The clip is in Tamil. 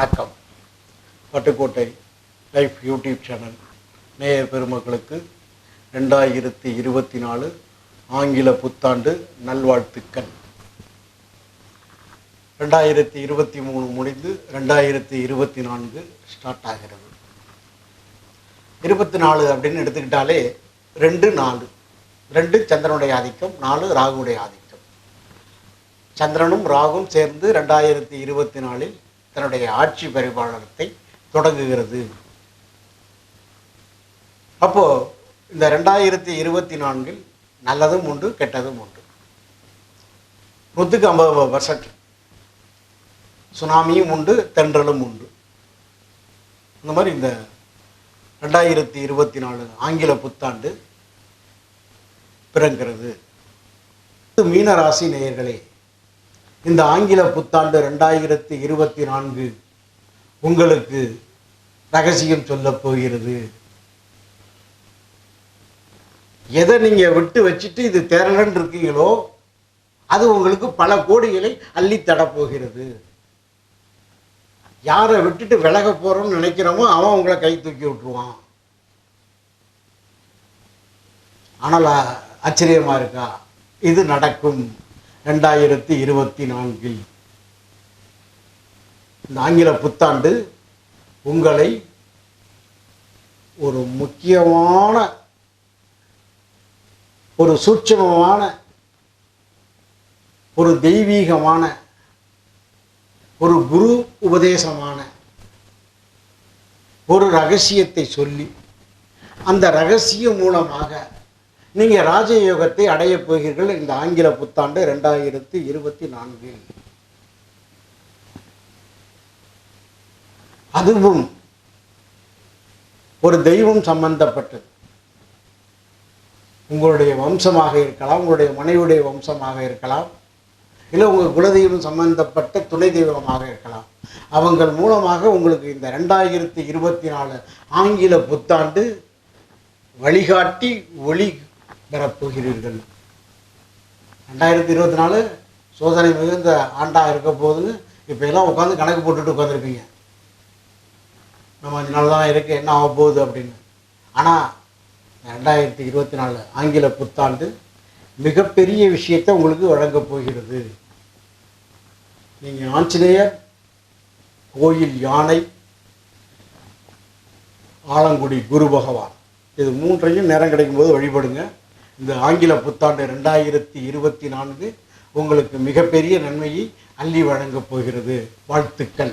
வணக்கம். Pattukkottai life YouTube channel. நேய பெருமக்களுக்கு ரெண்டாயிரத்தி இருபத்தி நாலு ஆங்கில புத்தாண்டு நல்வாழ்த்துக்கள். ரெண்டாயிரத்தி இருபத்தி மூணு முடிந்து ரெண்டாயிரத்தி இருபத்தி நான்கு ஸ்டார்ட் ஆகிறது. இருபத்தி நாலு அப்படின்னு எடுத்துக்கிட்டாலே ரெண்டு நாலு. ரெண்டு சந்திரனுடைய ஆதிக்கம் நாலு ராகுடைய ஆதிக்கம். சந்திரனும் ராகும் சேர்ந்து ரெண்டாயிரத்தி இருபத்தி நாலில் தன்னுடைய ஆட்சி பரிபாலனத்தை தொடங்குகிறது. அப்போ இந்த ரெண்டாயிரத்தி இருபத்தி நான்கில் நல்லதும் உண்டு கெட்டதும் உண்டு. நூற்றுக்கு ஐம்பது பர்சன்ட் சுனாமியும் உண்டு தென்றலும் உண்டு. இந்த மாதிரி இந்த ரெண்டாயிரத்தி இருபத்தி நாலு ஆங்கில புத்தாண்டு பிறங்கிறது மீன ராசி நேயர்களே இந்த ஆங்கில புத்தாண்டு ரெண்டாயிரத்தி இருபத்தி நான்கு உங்களுக்கு ரகசியம் சொல்லப் போகிறது. எதை நீங்க விட்டு வச்சுட்டு இது தேரலன்னு இருக்கீங்களோ அது உங்களுக்கு பல கோடிகளை அள்ளி தடப்போகிறது யாரை விட்டுட்டு விலக போறோம்னு நினைக்கிறோமோ அவன் உங்களை கை தூக்கி விட்டுருவான். ஆனால் ஆச்சரியமா இருக்கா? இது நடக்கும். ரெண்டாயிரத்தி இருபத்தி நான்கில் இந்த ஆங்கில புத்தாண்டு உங்களை ஒரு முக்கியமான ஒரு சூட்சமமான ஒரு தெய்வீகமான ஒரு குரு உபதேசமான ஒரு ரகசியத்தை சொல்லி அந்த ரகசியம் மூலமாக நீங்கள் ராஜயோகத்தை அடையப் போகிறீர்கள் இந்த ஆங்கில புத்தாண்டு ரெண்டாயிரத்தி இருபத்தி நான்கில் அதுவும் ஒரு தெய்வம் சம்பந்தப்பட்டது. உங்களுடைய வம்சமாக இருக்கலாம் உங்களுடைய மனைவியுடைய வம்சமாக இருக்கலாம் இல்லை உங்கள் குலதெய்வம் சம்பந்தப்பட்ட துணை தெய்வமாக இருக்கலாம். அவங்கள் மூலமாக உங்களுக்கு இந்த ரெண்டாயிரத்தி இருபத்தி நாலு ஆங்கில புத்தாண்டு வழிகாட்டி ஒளி பெறப்போகிறீர்கள் ரெண்டாயிரத்தி இருபத்தி நாலு சோதனை மிகுந்த ஆண்டாக இருக்க போகுதுன்னு இப்போ எல்லாம் உட்காந்து கணக்கு போட்டுட்டு உட்காந்துருப்பீங்க நம்ம அஞ்சு நாள் தான் இருக்குது என்ன ஆக போகுது அப்படின்னு. ஆனால் ரெண்டாயிரத்தி இருபத்தி நாலு ஆங்கில புத்தாண்டு மிகப்பெரிய விஷயத்தை உங்களுக்கு வழங்கப் போகிறது. நீங்கள் ஆஞ்சநேயர் கோயில் யானை ஆலங்குடி குரு பகவான். இது மூன்றையும் நேரம் கிடைக்கும்போது வழிபடுங்க. இந்த ஆங்கில புத்தாண்டு ரெண்டாயிரத்தி இருபத்தி நான்கு உங்களுக்கு மிகப்பெரிய நன்மையை அள்ளி வழங்கப் போகிறது. வாழ்த்துக்கள்.